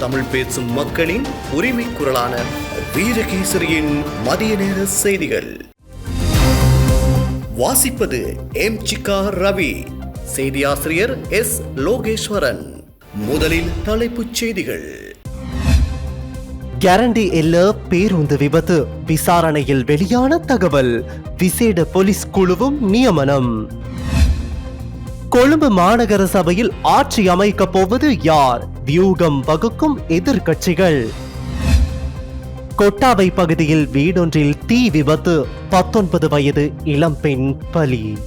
தமிழ் பேசும் மக்களின் உரிமை குரலான வீரகேசரியின் மதிய நேர செய்திகள். வாசிப்பது எம் சிக்கா ரவி. செய்தியாசிரியர் எஸ் லோகேஸ்வரன். முதலில் தலைப்புச் செய்திகள். கேரண்டி எல்ல பேருந்து விபத்து. விசாரணையில் வெளியான தகவல். விசேட போலீஸ் குழுவும் நியமனம். கொழும்பு மாநகர சபையில் ஆட்சி அமைக்கப் போவது யார்? வியூகம் வகுக்கும் எதிர்கட்சிகள் கொட்டாவை பகுதியில் வீடொன்றில் தீ விபத்து பத்தொன்பது வயது இளம்பெண் பலி.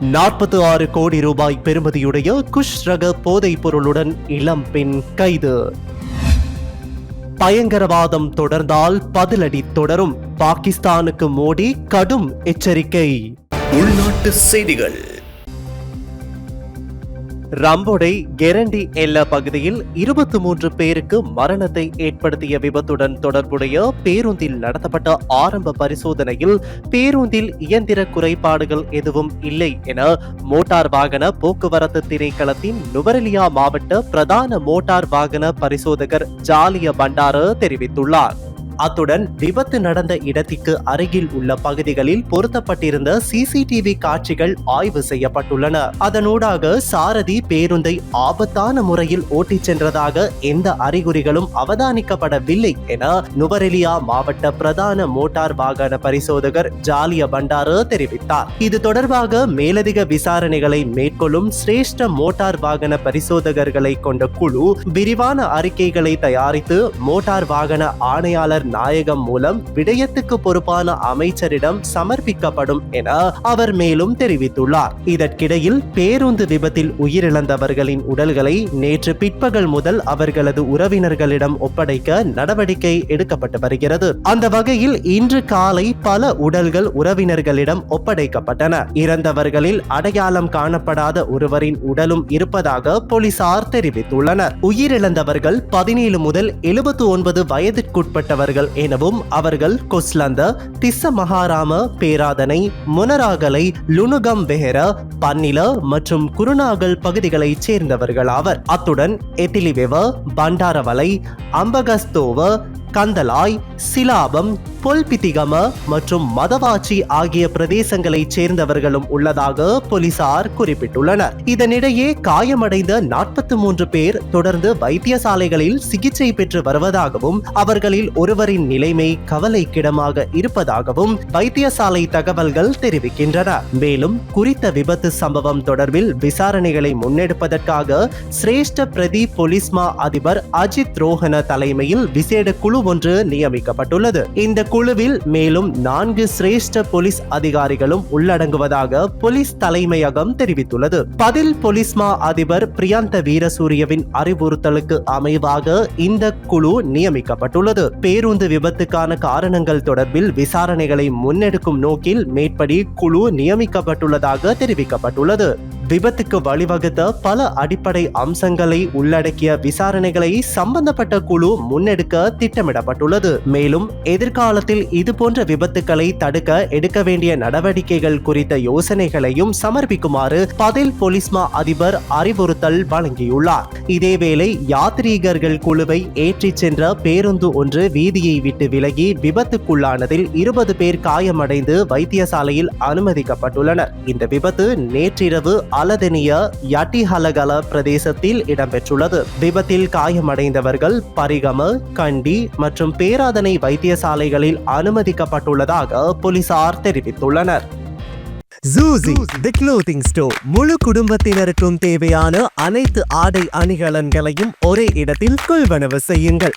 நாற்பத்தி ஆறு கோடி ரூபாய் பெறுமதியுடைய குஷ் ரக போதைப் பொருளுடன் இளம்பெண் கைது. பயங்கரவாதம் தொடர்ந்தால் பதிலடி தொடரும். பாகிஸ்தானுக்கு மோடி கடும் எச்சரிக்கை. உள்நாட்டு செய்திகள். ரம்போடை கெரண்டி எல்ல பகுதியில் இருபத்தி மூன்று பேருக்கு மரணத்தை ஏற்படுத்திய விபத்துடன் தொடர்புடைய பேருந்தில் நடத்தப்பட்ட ஆரம்ப பரிசோதனையில் பேருந்தில் இயந்திர குறைபாடுகள் எதுவும் இல்லை என மோட்டார் வாகன போக்குவரத்து திணைக்களத்தின் நுவரெலியா மாவட்ட பிரதான மோட்டார் வாகன பரிசோதகர் ஜாலிய பண்டார தெரிவித்துள்ளார். அத்துடன் விபத்து நடந்த இடத்திற்கு அருகில் உள்ள பகுதிகளில் பொருத்தப்பட்டிருந்த சிசிடிவி காட்சிகள் ஆய்வு செய்யப்பட்டுள்ளன. அதனூடாக சாரதி பேருந்தை ஆபத்தான முறையில் ஓட்டிச் சென்றதாக எந்த அறிகுறிகளும் அவதானிக்கப்படவில்லை என நுவரெலியா மாவட்ட பிரதான மோட்டார் வாகன பரிசோதகர் ஜாலிய பண்டார தெரிவித்தார். இது தொடர்பாக மேலதிக விசாரணைகளை மேற்கொள்ளும் சிரேஷ்ட மோட்டார் வாகன பரிசோதகர்களை கொண்ட குழு விரிவான அறிக்கைகளை தயாரித்து மோட்டார் வாகன ஆணையாளர் நாயகம் மூலம் விடயத்துக்கு பொறுப்பான அமைச்சரிடம் சமர்ப்பிக்கப்படும் என அவர் மேலும் தெரிவித்துள்ளார். இதற்கிடையில் பேருந்து விபத்தில் உயிரிழந்தவர்களின் உடல்களை நேற்று பிற்பகல் முதல் அவர்களது உறவினர்களிடம் ஒப்படைக்க நடவடிக்கை எடுக்கப்பட்டு வருகிறது. அந்த வகையில் இன்று காலை பல உடல்கள் உறவினர்களிடம் ஒப்படைக்கப்பட்டன. இறந்தவர்களில் அடையாளம் காணப்படாத ஒருவரின் உடலும் இருப்பதாக போலீசார் தெரிவித்துள்ளனர். உயிரிழந்தவர்கள் பதினேழு முதல் எழுபத்து ஒன்பது வயதிற்குட்பட்டவர்கள் எனவும் அவர்கள் கொஸ்லந்த திஸ்ஸ மகாராம பேராதனை முனராகலை லுணுகம் வெஹர பன்னில மற்றும் குருநாகல் பகுதிகளைச் சேர்ந்தவர்கள் ஆவர் அத்துடன் எத்திலிவெவ பண்டாரவலை அம்பகஸ்தோவ கந்தலாய் சிலாபம் பொல்பித்திகம மற்றும் மதவாச்சி ஆகிய பிரதேசங்களைச் சேர்ந்தவர்களும் உள்ளதாக போலீசார் குறிப்பிட்டுள்ளனர். இதனிடையே காயமடைந்த நாற்பத்தி மூன்று பேர் தொடர்ந்து வைத்தியசாலைகளில் சிகிச்சை பெற்று வருவதாகவும் அவர்களில் ஒருவரின் நிலைமை கவலைக்கிடமாக இருப்பதாகவும் வைத்தியசாலை தகவல்கள் தெரிவிக்கின்றன. மேலும் குறித்த விபத்து சம்பவம் தொடர்பில் விசாரணைகளை முன்னெடுப்பதற்காக சிரேஷ்ட பிரதி போலீஸ்மா அதிபர் அஜித் ரோஹன தலைமையில் விசேட குழு ஒன்று நியமிக்கப்பட்டுள்ளது. இந்த குழுவில் மேலும் நான்கு சிரேஷ்ட போலீஸ் அதிகாரிகளும் உள்ளடங்குவதாக போலீஸ் தலைமையகம் தெரிவித்துள்ளது. பதில் போலீஸ்மா அதிபர் பிரியாந்த வீரசூரியவின் அறிவுறுத்தலுக்கு அமைவாக இந்த குழு நியமிக்கப்பட்டுள்ளது. பேருந்து விபத்துக்கான காரணங்கள் தொடர்பில் விசாரணைகளை முன்னெடுக்கும் நோக்கில் மேற்படி குழு நியமிக்கப்பட்டுள்ளதாக தெரிவிக்கப்பட்டுள்ளது. விபத்துக்கு வழிவகுத்த பல அடிப்படை அம்சங்களை உள்ளடக்கிய விசாரணைகளை சம்பந்தப்பட்ட குழு முன்னெடுக்க திட்டமிடப்பட்டுள்ளது. மேலும் எதிர்காலத்தில் இதுபோன்ற விபத்துக்களை தடுக்க எடுக்க வேண்டிய நடவடிக்கைகள் குறித்த யோசனைகளையும் சமர்ப்பிக்குமாறு பதில் போலீஸ்மா அதிபர் அறிவுறுத்தல் வழங்கியுள்ளார். இதேவேளை யாத்ரீகர்கள் குழுவை ஏற்றிச் சென்ற பேருந்து ஒன்று வீதியை விட்டு விலகி விபத்துக்குள்ளானதில் இருபது பேர் காயமடைந்து வைத்தியசாலையில் அனுமதிக்கப்பட்டுள்ளனர். இந்த விபத்து நேற்றிரவு அலதெனிய யட்டிஹலகல பிரதேசத்தில் இடம்பெற்றுள்ளது. விபத்தில் காயமடைந்தவர்கள் பரிகம கண்டி மற்றும் பேராதனை வைத்தியசாலைகளில் அனுமதிக்கப்பட்டுள்ளதாக போலீசார் தெரிவித்துள்ளனர். ஜூசி தி க்ளோத்திங் ஸ்டோர் முழு குடும்பத்தினருக்கும் தேவையான அனைத்து ஆடை அணிகலன்களையும் ஒரே இடத்தில் கொள்வனவு செய்யுங்கள்.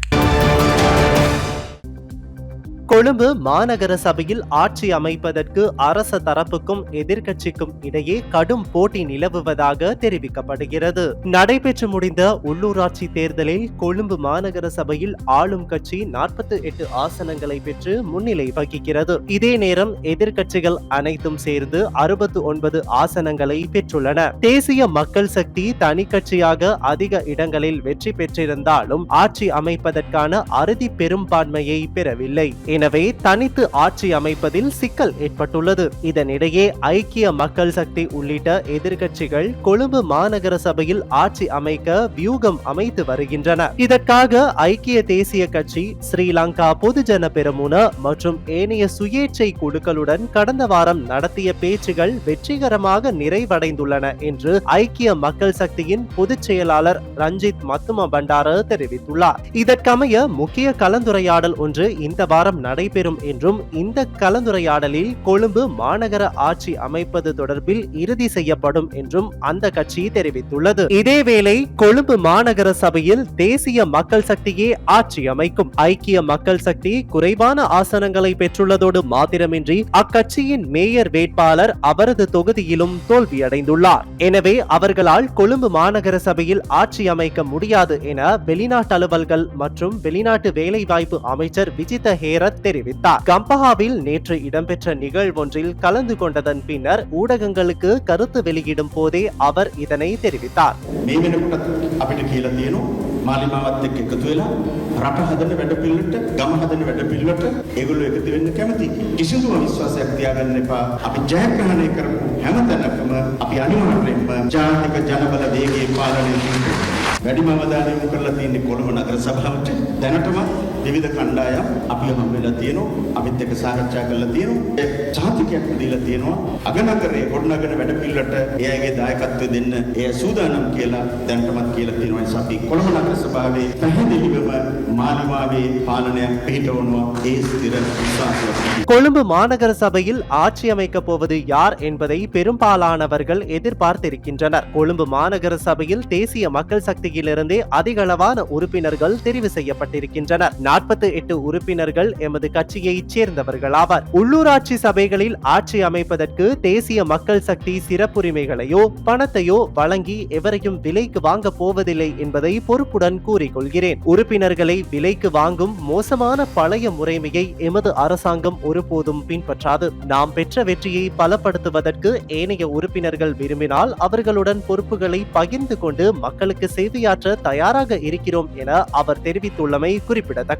கொழும்பு மாநகர சபையில் ஆட்சி அமைப்பதற்கு அரச தரப்புக்கும் எதிர்க்கட்சிக்கும் இடையே கடும் போட்டி நிலவுவதாக தெரிவிக்கப்படுகிறது. நடைபெற்று முடிந்த உள்ளூராட்சி தேர்தலில் கொழும்பு மாநகர சபையில் ஆளும் கட்சி நாற்பத்தி எட்டு ஆசனங்களை பெற்று முன்னிலை வகிக்கிறது. இதே நேரம் எதிர்க்கட்சிகள் அனைத்தும் சேர்ந்து அறுபத்து ஒன்பது ஆசனங்களை பெற்றுள்ளன. தேசிய மக்கள் சக்தி தனி கட்சியாக அதிக இடங்களில் வெற்றி பெற்றிருந்தாலும் ஆட்சி அமைப்பதற்கான அறுதி பெரும்பான்மையை பெறவில்லை. எனவே தனித்து ஆட்சி அமைப்பதில் சிக்கல் ஏற்பட்டுள்ளது. இதனிடையே ஐக்கிய மக்கள் சக்தி உள்ளிட்ட எதிர்க்கட்சிகள் கொழும்பு மாநகர சபையில் ஆட்சி அமைக்க வியூகம் அமைத்து வருகின்றன. இதற்காக ஐக்கிய தேசிய கட்சி ஸ்ரீலங்கா பொதுஜன பெருமுன மற்றும் ஏனைய சுயேட்சை குழுக்களுடன் கடந்த வாரம் நடத்திய பேச்சுகள் வெற்றிகரமாக நிறைவடைந்துள்ளன என்று ஐக்கிய மக்கள் சக்தியின் பொதுச் செயலாளர் ரஞ்சித் மத்தும பண்டார தெரிவித்துள்ளார். இதற்கமைய முக்கிய கலந்துரையாடல் ஒன்று இந்த வாரம் நடைபெறும் என்றும் இந்த கலந்துரையாடலில் கொழும்பு மாநகர ஆட்சி அமைப்பது தொடர்பில் இறுதி செய்யப்படும் என்றும் அந்த கட்சி தெரிவித்துள்ளது. இதேவேளை கொழும்பு மாநகர சபையில் தேசிய மக்கள் சக்தியே ஆட்சி அமைக்கும். ஐக்கிய மக்கள் சக்தி குறைவான ஆசனங்களை பெற்றுள்ளதோடு மாத்திரமின்றி அக்கட்சியின் மேயர் வேட்பாளர் அவரது தொகுதியிலும் தோல்வியடைந்துள்ளார். எனவே அவர்களால் கொழும்பு மாநகர சபையில் ஆட்சி அமைக்க முடியாது என வெளிநாட்டு அலுவல்கள் மற்றும் வெளிநாட்டு வேலைவாய்ப்பு அமைச்சர் விஜித ஹேரத் தெரிவித்தார் கம்பஹாவில் நேற்று இடம்பெற்ற நிகழ்வொன்றில் கலந்து கொண்டதன் பின்னர் ஊடகங்களுக்கு கருத்து வெளியிடும் போதே அவர் இதனை தெரிவித்தார் මේ වෙනකොටත් අපිට කියලා තියෙනවා මාලිමාවත් එක්ක එකතු වෙලා රට හදන වැඩ පිළිවෙලට ගම හදන වැඩ පිළිවෙලට ඒගොල්ලෝ එකතු වෙන්න කැමති. කිසිදුම විශ්වාසයක් තියාගන්න එපා. අපි ජයග්‍රහණය කරපු හැම තැනකම අපි අනිවාර්යයෙන්ම ජාතික ජනබල වේගයේ පාලනය කිරීම වැඩිම අවධානය යොමු කරලා තියෙන්නේ කොළඹ නගර සභාවට. දැනටම විවිධ කණ්ඩායම් අපි හම් වෙලා තියෙනවා. අපිත් එක්ක සාකච්ඡා කරලා තියෙනවා. ඒ සාතිකයක් දීලා තියෙනවා. අගනගරේ ගොඩනගන වැඩ පිළිවෙලට එයාගේ දායකත්වය දෙන්න එය සූදානම් කියලා දැනටමත් කියලා තියෙනවා. ඒ නිසා අපි කොළඹ නගර සභාවේ පැහැදිලිවම මාලිමාවේ පාලනයක් පිහිටවනවා. ඒ ස්ථිර විශ්වාසයක් கொழும்பு மாநகர சபையில் ஆட்சி அமைக்கப் போவது யார் என்பதை பெரும்பாலானவர்கள் எதிர்பார்த்திருக்கின்றனர் கொழும்பு மாநகர சபையில் தேசிய மக்கள் சக்தியிலிருந்தே அதிகளவான உறுப்பினர்கள் தெரிவு செய்யப்பட்டிருக்கின்றனர் நாற்பத்தி எட்டு உறுப்பினர்கள் எமது கட்சியைச் சேர்ந்தவர்களாவர். உள்ளூராட்சி சபைகளில் ஆட்சி அமைப்பதற்கு தேசிய மக்கள் சக்தி சிறப்புரிமைகளையோ பணத்தையோ வழங்கி எவரையும் விலைக்கு வாங்க போவதில்லை என்பதை பொறுப்புடன் கூறிக்கொள்கிறேன். உறுப்பினர்களை விலைக்கு வாங்கும் மோசமான பழைய முறைமையை எமது அரசாங்கம் ஒருபோதும் பின்பற்றாது. நாம் பெற்ற வெற்றியை பலப்படுத்துவதற்கு ஏனைய உறுப்பினர்கள் விரும்பினால் அவர்களுடன் பொறுப்புகளை பகிர்ந்து கொண்டு மக்களுக்கு சேவையாற்ற தயாராக இருக்கிறோம் என அவர் தெரிவித்துள்ளமை குறிப்பிடத்தக்கது.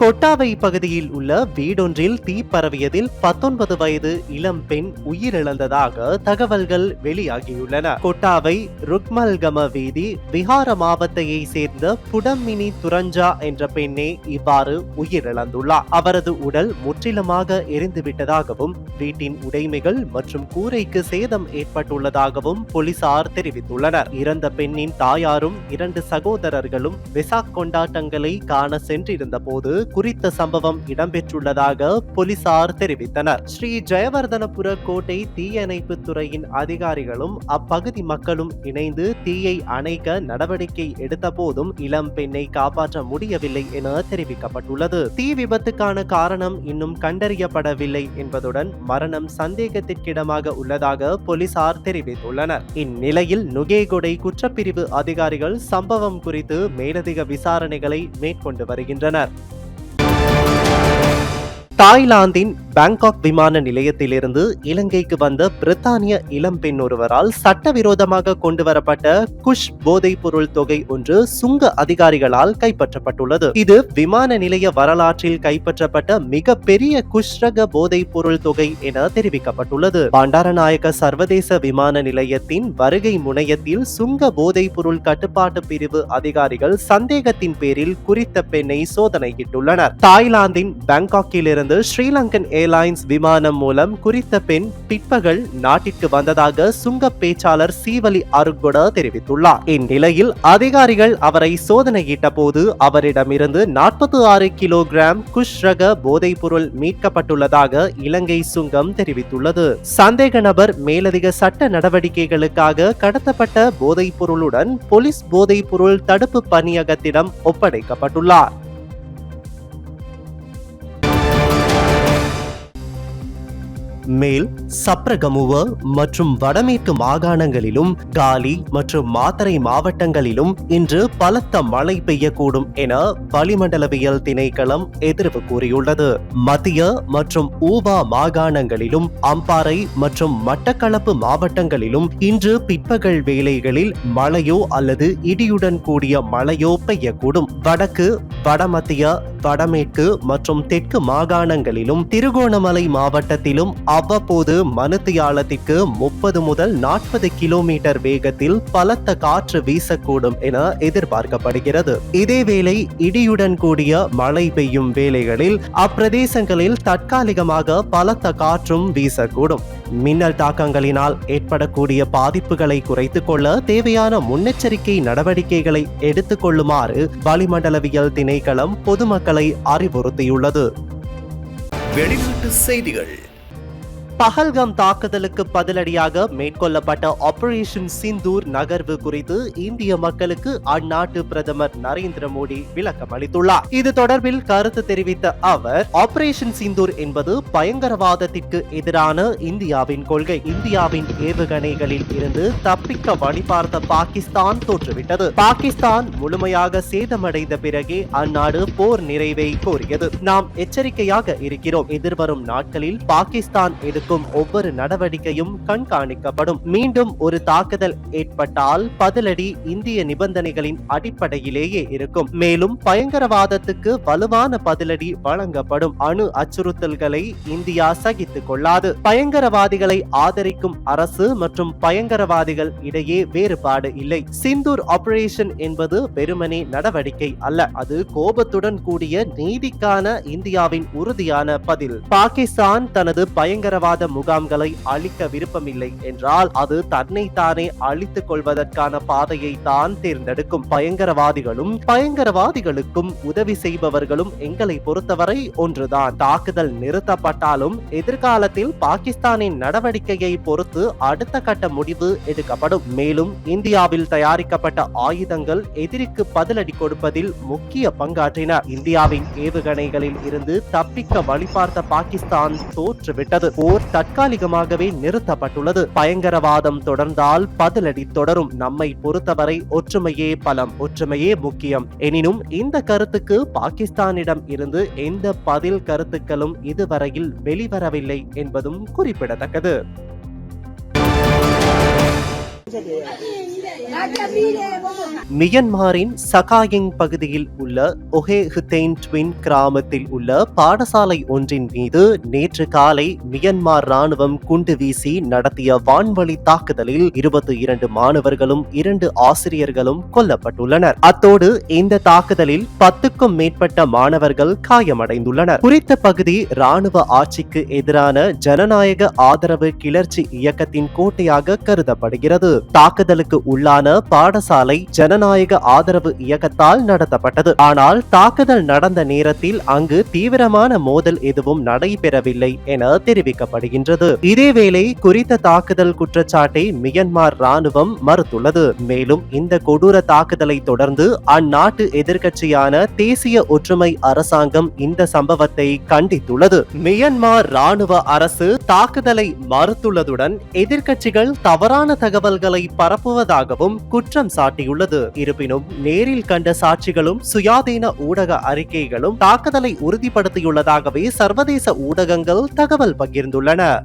கொட்டாவை பகுதியில் உள்ள வீடொன்றில் தீ பரவியதில் பத்தொன்பது வயது இளம் பெண் உயிரிழந்ததாக தகவல்கள் வெளியாகியுள்ளன. கொட்டாவை ருக்மல்கம வீதி விஹார மாவத்தையை சேர்ந்த புடமினி துரஞ்சா என்ற பெண்ணே இவ்வாறு உயிரிழந்துள்ளார். அவரது உடல் முற்றிலுமாக எரிந்துவிட்டதாகவும் வீட்டின் உடைமைகள் மற்றும் கூரைக்கு சேதம் ஏற்பட்டுள்ளதாகவும் போலீசார் தெரிவித்துள்ளனர். இறந்த பெண்ணின் தாயாரும் இரண்டு சகோதரர்களும் விசாக் கொண்டாட்டங்களை காண சென்றிருந்த போது குறித்த சம்பவம் இடம்பெற்றுள்ளதாக போலீசார் தெரிவித்தனர். ஸ்ரீ ஜெயவர்தனபுர கோட்டை தீயணைப்பு துறையின் அதிகாரிகளும் அப்பகுதி மக்களும் இணைந்து தீயை அணைக்க நடவடிக்கை எடுத்த போதும் இளம் பெண்ணை காப்பாற்ற முடியவில்லை என தெரிவிக்கப்பட்டுள்ளது. தீ விபத்துக்கான காரணம் இன்னும் கண்டறியப்படவில்லை என்பதுடன் மரணம் சந்தேகத்திற்கிடமாக உள்ளதாக போலீசார் தெரிவித்துள்ளனர். இந்நிலையில் நுகேகொடை குற்றப்பிரிவு அதிகாரிகள் சம்பவம் குறித்து மேலதிக விசாரணைகளை மேற்கொண்டு வருகின்றனர். தாய்லாந்தின் பாங்காக் விமான நிலையத்திலிருந்து இலங்கைக்கு வந்த பிரித்தானிய இளம்பெண் ஒருவரால் சட்டவிரோதமாக கொண்டுவரப்பட்ட குஷ் போதைப் பொருள் தொகை ஒன்று சுங்க அதிகாரிகளால் கைப்பற்றப்பட்டுள்ளது. இது விமான நிலைய வரலாற்றில் கைப்பற்றப்பட்ட மிக பெரிய குஷ்ரக போதைப் பொருள் தொகை என தெரிவிக்கப்பட்டுள்ளது. பண்டாரநாயக்க சர்வதேச விமான நிலையத்தின் வருகை முனையத்தில் சுங்க போதைப் பொருள் கட்டுப்பாட்டு பிரிவு அதிகாரிகள் சந்தேகத்தின் பேரில் குறித்த பெண்ணை சோதனையிட்டுள்ளனர். தாய்லாந்தின் பாங்காக்கிலிருந்து ஸ்ரீலங்கன் ஏர்லைன்ஸ் விமானம் மூலம் குறித்த பெண் பிற்பகல் நாட்டிற்கு வந்ததாக சுங்க பேச்சாளர் சீவலி அருகுட தெரிவித்துள்ளார். இந்நிலையில் அதிகாரிகள் அவரை சோதனையிட்ட போது அவரிடமிருந்து நாற்பத்தி ஆறு கிலோகிராம் குஷ் ரக போதைப் பொருள் மீட்கப்பட்டுள்ளதாக இலங்கை சுங்கம் தெரிவித்துள்ளது. சந்தேக நபர் மேலதிக சட்ட நடவடிக்கைகளுக்காக கடத்தப்பட்ட போதைப் பொருளுடன் போலீஸ் போதைப் பொருள் தடுப்பு பணியகத்திடம் ஒப்படைக்கப்பட்டுள்ளார். மேல் சப்ரகமுவ மற்றும் வடமேற்கு மாகாணங்களிலும் காலி மற்றும் மாத்தரை மாவட்டங்களிலும் இன்று பலத்த மழை பெய்யக்கூடும் என வளிமண்டலவியல் திணைக்களம் எதிர்ப்பு கூறியுள்ளது. மத்திய மற்றும் ஊபா மாகாணங்களிலும் அம்பாறை மற்றும் மட்டக்களப்பு மாவட்டங்களிலும் இன்று பிற்பகல் வேளைகளில் மழையோ அல்லது இடியுடன் கூடிய மழையோ பெய்யக்கூடும். வடக்கு வடமத்திய வடமேற்கு மற்றும் தெற்கு மாகாணங்களிலும் திருகோணமலை மாவட்டத்திலும் அவ்வப்போது மனுத்தியாலத்திற்கு முப்பது முதல் நாற்பது கிலோமீட்டர் வேகத்தில் பலத்த காற்று வீசக்கூடும் என எதிர்பார்க்கப்படுகிறது. இதேவேளை இடியுடன் கூடிய மழை பெய்யும் வேளைகளில் அப்பிரதேசங்களில் தற்காலிகமாக பலத்த காற்றும் வீசக்கூடும். மின்னல் தாக்கங்களினால் ஏற்படக்கூடிய பாதிப்புகளை குறைத்துக் கொள்ள தேவையான முன்னெச்சரிக்கை நடவடிக்கைகளை எடுத்துக் கொள்ளுமாறு வளிமண்டலவியல் திணைக்களம் பொதுமக்களை அறிவுறுத்தியுள்ளது. வெளிநாட்டு செய்திகள். பஹல்காம் தாக்குதலுக்கு பதிலடியாக மேற்கொள்ளப்பட்ட ஆபரேஷன் சிந்தூர் நகர்வு குறித்து இந்திய மக்களுக்கு அந்நாட்டு பிரதமர் நரேந்திர மோடி விளக்கம் அளித்துள்ளார். இது தொடர்பில் கருத்து தெரிவித்த அவர் ஆபரேஷன் சிந்தூர் என்பது பயங்கரவாதத்திற்கு எதிரான இந்தியாவின் கொள்கை. இந்தியாவின் ஏவுகணைகளில் இருந்து தப்பிக்க வழிபார்த்த பாகிஸ்தான் தோற்றுவிட்டது. பாகிஸ்தான் முழுமையாக சேதமடைந்த பிறகே அந்நாடு போர் நிறைவை கோரியது. நாம் எச்சரிக்கையாக இருக்கிறோம். எதிர்வரும் நாட்களில் பாகிஸ்தான் எடுக்கும் ஒவ்வொரு நடவடிக்கையும் கண்காணிக்கப்படும். மீண்டும் ஒரு தாக்குதல் ஏற்பட்டால் பதிலடி இந்திய நிபந்தனைகளின் அடிப்படையிலேயே இருக்கும். மேலும் பயங்கரவாதத்துக்கு வலுவான பதிலடி வழங்கப்படும். அணு அச்சுறுத்தல்களை இந்தியா சகித்துக் கொள்ளாது. பயங்கரவாதிகளை ஆதரிக்கும் அரசு மற்றும் பயங்கரவாதிகள் இடையே வேறுபாடு இல்லை. சிந்தூர் ஆபரேஷன் என்பது வெறுமனே நடவடிக்கை அல்ல. அது கோபத்துடன் கூடிய நீதிக்கான இந்தியாவின் உறுதியான பதில். பாகிஸ்தான் தனது பயங்கரவாத முகாம்களை அழிக்க விருப்பமில்லை என்றால் அது தன்னைத்தானே அழித்துக் கொள்வதற்கான பாதையை தான் தேர்ந்தெடுக்கும். பயங்கரவாதிகளும் பயங்கரவாதிகளுக்கும் உதவி செய்பவர்களும் எங்களை பொறுத்தவரை ஒன்றுதான். தாக்குதல் நிறுத்தப்பட்டாலும் எதிர்காலத்தில் பாகிஸ்தானின் நடவடிக்கையை பொறுத்து அடுத்த கட்ட முடிவு எடுக்கப்படும். மேலும் இந்தியாவில் தயாரிக்கப்பட்ட ஆயுதங்கள் எதிரிக்கு பதிலடி கொடுப்பதில் முக்கிய பங்காற்றின. இந்தியாவின் ஏவுகணைகளில் இருந்து தப்பிக்க வழிபார்த்த பாகிஸ்தான் தோற்றுவிட்டது. போர் தற்காலிகமாகவே நிறுத்தப்பட்டுள்ளது. பயங்கரவாதம் தொடர்ந்தால் பதிலடி தொடரும். நம்மை பொறுத்தவரை ஒற்றுமையே பலம் ஒற்றுமையே முக்கியம். எனினும் இந்த கருத்துக்கு பாகிஸ்தானிடம் இருந்து எந்த பதில் கருத்துக்களும் இதுவரையில் வெளிவரவில்லை என்பதும் குறிப்பிடத்தக்கது. மியன்மாரின் சகாயிங் பகுதியில் உள்ள ஒஹே ஹுத்தேன் ட்வின் கிராமத்தில் உள்ள பாடசாலை ஒன்றின் மீது நேற்று காலை மியன்மார் ராணுவம் குண்டு வீசி நடத்திய வான்வழி தாக்குதலில் இருபத்தி இரண்டு மாணவர்களும் இரண்டு ஆசிரியர்களும் கொல்லப்பட்டுள்ளனர். அத்தோடு இந்த தாக்குதலில் பத்துக்கும் மேற்பட்ட மாணவர்கள் காயமடைந்துள்ளனர். குறித்த பகுதி ராணுவ ஆட்சிக்கு எதிரான ஜனநாயக ஆதரவு கிளர்ச்சி இயக்கத்தின் கோட்டையாக கருதப்படுகிறது. தாக்குதலுக்கு உள்ள உள்ளான பாடசாலை ஜனநாயக ஆதரவு இயக்கத்தால் நடத்தப்பட்டது. ஆனால் தாக்குதல் நடந்த நேரத்தில் அங்கு தீவிரமான மோதல் எதுவும் நடைபெறவில்லை என தெரிவிக்கப்படுகின்றது. இதேவேளை குறித்த தாக்குதல் குற்றச்சாட்டை மியன்மார் ராணுவம் மறுத்துள்ளது. மேலும் இந்த கொடூர தாக்குதலை தொடர்ந்து அந்நாட்டு எதிர்க்கட்சியான தேசிய ஒற்றுமை அரசாங்கம் இந்த சம்பவத்தை கண்டித்துள்ளது. மியன்மார் ராணுவ அரசு தாக்குதலை மறுத்துள்ளதுடன் எதிர்க்கட்சிகள் தவறான தகவல்களை பரப்புவதாக பரப்புவதாகவும் குற்றம் சாட்டியுள்ளது. இருப்பினும் நேரில் கண்ட சாட்சிகளும் சுயாதீன ஊடக அறிக்கைகளும் தாக்குதலை உறுதிப்படுத்தியுள்ளதாகவே சர்வதேச ஊடகங்கள் தகவல் பகிர்ந்துள்ளன.